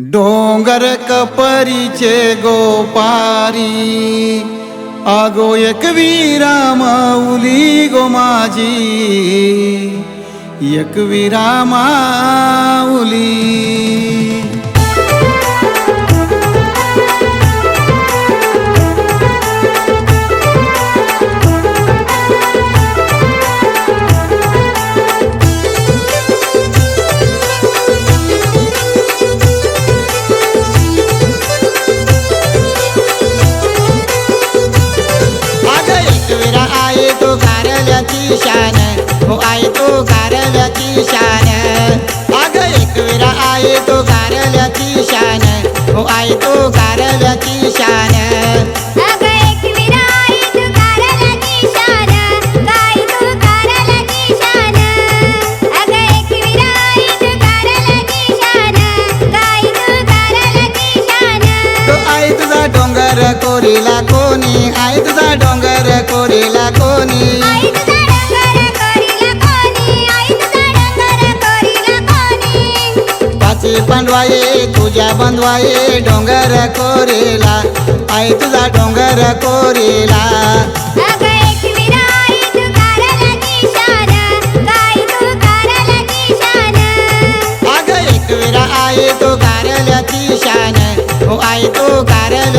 डोंगर कपरीचे गोपारी. आगो एक माऊली गो माझी. एक माऊली तू शान. अग एकविरा आई तू कारल्याची शान गाई तू कारल्याची शान. तो आहे तुझा डोंगर कोरीला कोणी आहे तुझा डोंगर कोरीला कोणी. पांडवाये तुझ्या बंधवाये डोंगर कोरीला. आहे तुझा डोंगर कोरीला. अग एकविरा आई तू कारल्याची शान तू कारल्याची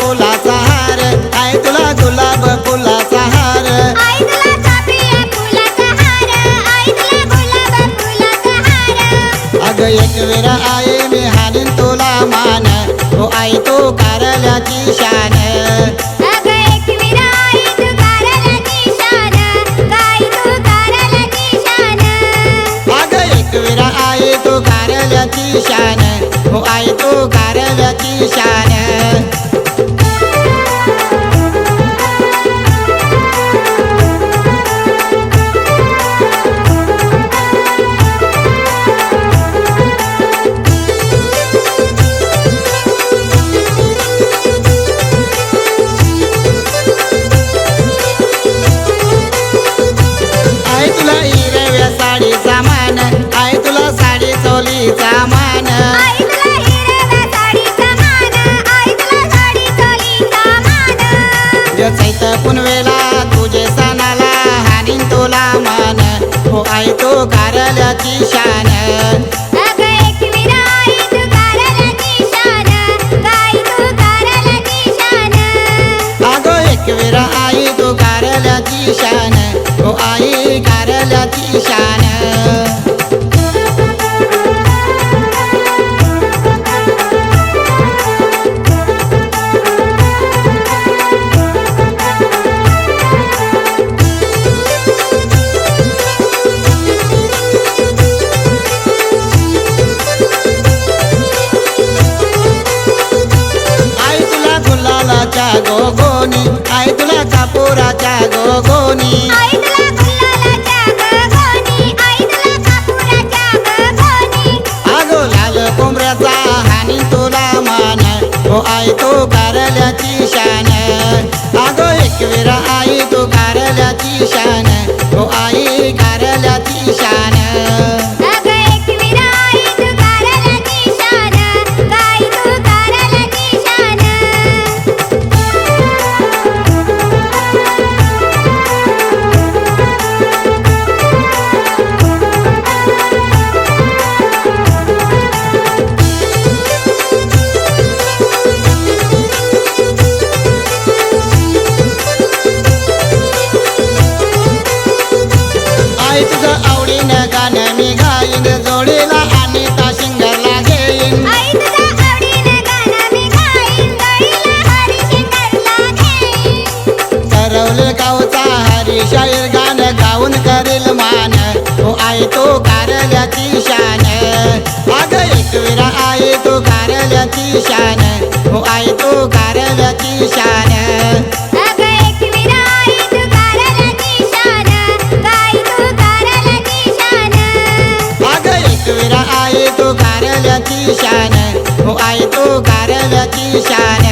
फुलाचा हार. तुला गुलाब फुलाचा हार. चापिया फुलाचा हार. आई अग मी हानीन तुला मान. हो आई तो कारल्याची शान. अग एकविरा आई तू कारल्याची शान. तू कारल्याची शान. कारल्याची शान अग एकविरा आई तू कारल्याची शान एकविरा आई कारल्याची शान कापुराच्या गगोनी. आगो लाल कोंबऱ्याचा हानी तुला मान. हो आई तो कारल्याची शान. आगो आई तो कारल्याची शान. हो आई कारल्याची आहे तो कारल्याची शान. अग एकविरा आहे तो कारल्याची शान. हो आहे तो कारल्याची शान. अग एकविरा आहे तो कारल्याची शान. हो आहे तो कारल्याची शान.